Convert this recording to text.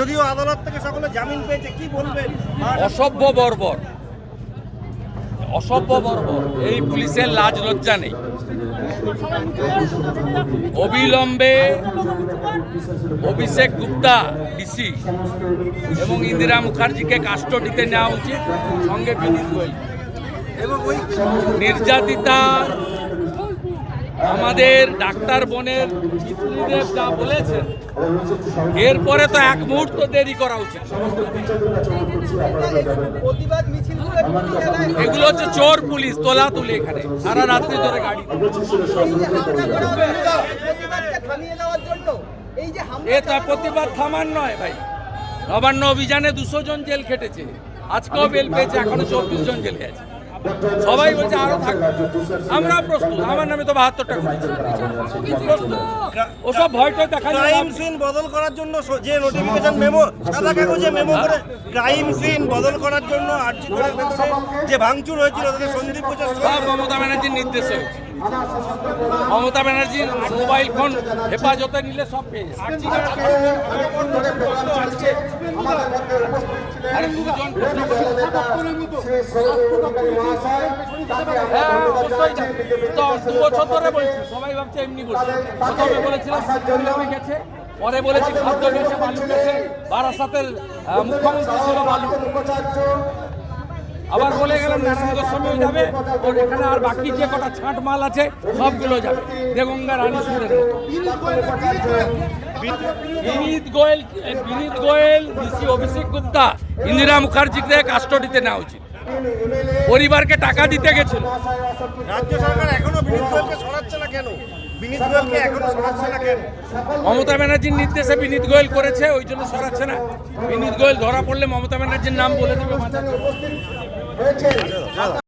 যদিও আদালত থেকে সকলে জামিন পেয়েছে, কি বলবেন? অসভ্য বর্বর। অসভ্য বর্বর। এই পুলিশের লাজ লজ্জা নেই। অবিলম্বে অভিষেক গুপ্তা, ডিসি, এবং ইন্দিরা মুখার্জিকে কাস্টডিতে নেওয়া উচিত। সঙ্গে নির্যাতিতা আমাদের ডাক্তার বোনের পিতৃদেব যা বলেছেন, এরপরে তো এক মুহূর্ত দেরি করা উচিত। এগুলো হচ্ছে চোর পুলিশ তোলা তুলি এখানে। সারা রাত্রি ধরে গাড়ি। প্রতিবাদকে থামিয়ে দেওয়ার জন্য এই যে হামলা এ তা প্রতিবাদ থামান নয় ভাই। নবান্ন অভিযানে দুশো জন জেল খেটেছে। আজকেও বেল পেয়েছে, এখনও চব্বিশ জন জেলে আছে। সবাই বলছে আরও থাকবে আমরা প্রস্তুত। আমার নামে তো বাহাত্তর টাকা। প্রস্তুত। ওসব ভয়টা দেখা ক্রাইম সিন বদল করার জন্য যে নোটিফিকেশন মেমো সাদা কাগজে মেমো করে ক্রাইম সিন বদল করার জন্য আর্জি করার ভেতরে যে ভাঙচুর হয়েছিল তাদের সন্দীপ ঘোষের সব মমতা ব্যানার্জির নির্দেশে মমতা ব্যানার্জির মোবাইল ফোন হেফাজতে নিলে সব পেয়ে হ্যাঁ, সবাই ভাবছে এমনি বলেছিলাম গেছে পরে বলেছি খাদ্য গেছে বালু গেছে বারাসাতের মুখ্যমন্ত্রী ছিল বালু। আবার বলে গেলাম নারায়ণ গোস্বামীও যাবে ওর এখানে আর বাকি যে কটা ছাঁট মাল আছে সবগুলো যাবে। দেগঙ্গা রানী মতো। বিনীত গোয়েল বিনীত গোয়েল ঋষি অভিষেক গুপ্তা ইন্দিরা মুখার্জিকে কাস্টডিতে নেওয়া উচিত। পরিবারকে টাকা দিতে গেছিল। রাজ্য সরকার এখনও বিনীত গোয়েলকে সরাচ্ছে না কেন? বিনীত গোয়েলকে এখনও সরাচ্ছে না কেন? মমতা ব্যানার্জির নির্দেশে বিনীত গোয়েল করেছে ওই জন্য সরাচ্ছে না। বিনীত গোয়েল ধরা পড়লে মমতা ব্যানার্জির নাম বলে দেবে। 哎这个这个